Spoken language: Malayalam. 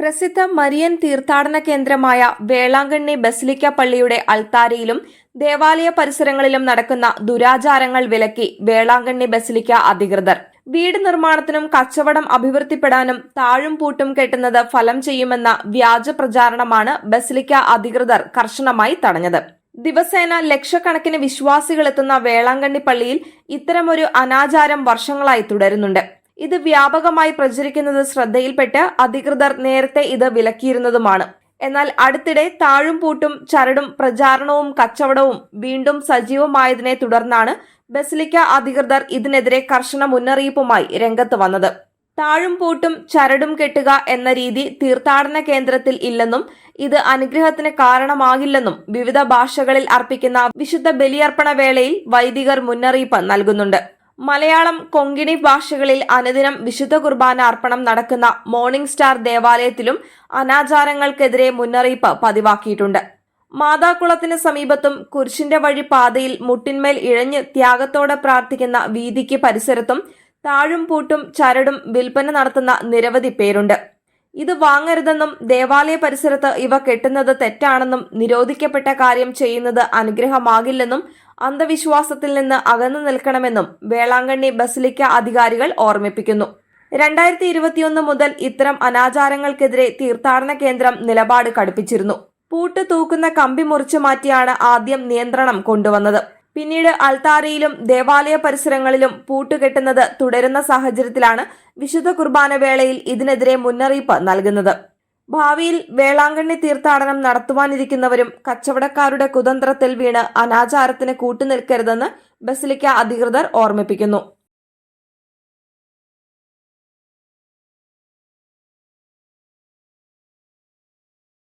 പ്രസിദ്ധ മരിയൻ തീർത്ഥാടന കേന്ദ്രമായ വേളാങ്കണ്ണി ബസിലിക്ക പള്ളിയുടെ അൾത്താരയിലും ദേവാലയ പരിസരങ്ങളിലും നടക്കുന്ന ദുരാചാരങ്ങൾ വിലക്കി വേളാങ്കണ്ണി ബസിലിക്ക അധികൃതർ. വീട് നിർമ്മാണത്തിനും കച്ചവടം അഭിവൃദ്ധിപ്പെടാനും താഴും പൂട്ടും കെട്ടുന്നത് ഫലം ചെയ്യുമെന്ന വ്യാജ പ്രചാരണമാണ് ബസിലിക്ക അധികൃതർ കർശനമായി തടഞ്ഞത്. ദിവസേന ലക്ഷക്കണക്കിന് വിശ്വാസികളെത്തുന്ന വേളാങ്കണ്ണി പള്ളിയിൽ ഇത്തരമൊരു അനാചാരം വർഷങ്ങളായി തുടരുന്നുണ്ട്. ഇത് വ്യാപകമായി പ്രചരിക്കുന്നത് ശ്രദ്ധയിൽപ്പെട്ട് അധികൃതർ നേരത്തെ ഇത് വിലക്കിയിരുന്നതുമാണ്. എന്നാൽ അടുത്തിടെ താഴും പൂട്ടും ചരടും പ്രചാരണവും കച്ചവടവും വീണ്ടും സജീവമായതിനെ തുടർന്നാണ് ബസിലിക്ക അധികൃതർ ഇതിനെതിരെ കർശന മുന്നറിയിപ്പുമായി രംഗത്ത് വന്നത്. താഴും പൂട്ടും ചരടും കെട്ടുക എന്ന രീതി തീർത്ഥാടന കേന്ദ്രത്തിൽ ഇല്ലെന്നും ഇത് അനുഗ്രഹത്തിന് കാരണമാകില്ലെന്നും വിവിധ ഭാഷകളിൽ അർപ്പിക്കുന്ന വിശുദ്ധ ബലിയർപ്പണ വേളയിൽ വൈദികർ മുന്നറിയിപ്പ് നൽകുന്നുണ്ട്. മലയാളം കൊങ്കിണി ഭാഷകളിൽ അനുദിനം വിശുദ്ധ കുർബാന അർപ്പണം നടക്കുന്ന മോർണിംഗ് സ്റ്റാർ ദേവാലയത്തിലും അനാചാരങ്ങൾക്കെതിരെ മുന്നറിയിപ്പ് പതിവാക്കിയിട്ടുണ്ട്. മാതാക്കുളത്തിന് സമീപത്തും കുരിശിന്റെ വഴി പാതയിൽ മുട്ടിന്മേൽ ഇഴഞ്ഞ് ത്യാഗത്തോടെ പ്രാർത്ഥിക്കുന്ന വീതിക്ക് പരിസരത്തും താഴും പൂട്ടും ചരടും വിൽപ്പന നടത്തുന്ന നിരവധി പേരുണ്ട്. ഇത് വാങ്ങരുതെന്നും ദേവാലയ പരിസരത്ത് ഇവ കെട്ടുന്നത് തെറ്റാണെന്നും നിരോധിക്കപ്പെട്ട കാര്യം ചെയ്യുന്നത് അനുഗ്രഹമാകില്ലെന്നും അന്ധവിശ്വാസത്തിൽ നിന്ന് അകന്നു നിൽക്കണമെന്നും വേളാങ്കണ്ണി ബസിലിക്ക അധികാരികൾ ഓർമ്മിപ്പിക്കുന്നു. രണ്ടായിരത്തി ഇരുപത്തിയൊന്ന് മുതൽ ഇത്തരം അനാചാരങ്ങൾക്കെതിരെ തീർത്ഥാടന കേന്ദ്രം നിലപാട് കടുപ്പിച്ചിരുന്നു. പൂട്ട് തൂക്കുന്ന കമ്പി മുറിച്ചു മാറ്റിയാണ് ആദ്യം നിയന്ത്രണം കൊണ്ടുവന്നത്. പിന്നീട് അൽത്താരയിലും ദേവാലയ പരിസരങ്ങളിലും പൂട്ടുകെട്ടുന്നത് തുടരുന്ന സാഹചര്യത്തിലാണ് വിശുദ്ധ കുർബാന വേളയിൽ ഇതിനെതിരെ മുന്നറിയിപ്പ് നൽകുന്നത്. ഭാവിയിൽ വേളാങ്കണ്ണി തീർത്ഥാടനം നടത്തുവാനിരിക്കുന്നവരും കച്ചവടക്കാരുടെ കുതന്ത്രത്തിൽ വീണ് അനാചാരത്തിന് കൂട്ടുനിൽക്കരുതെന്ന് ബസിലിക്ക അധികൃതർ ഓർമ്മിപ്പിക്കുന്നു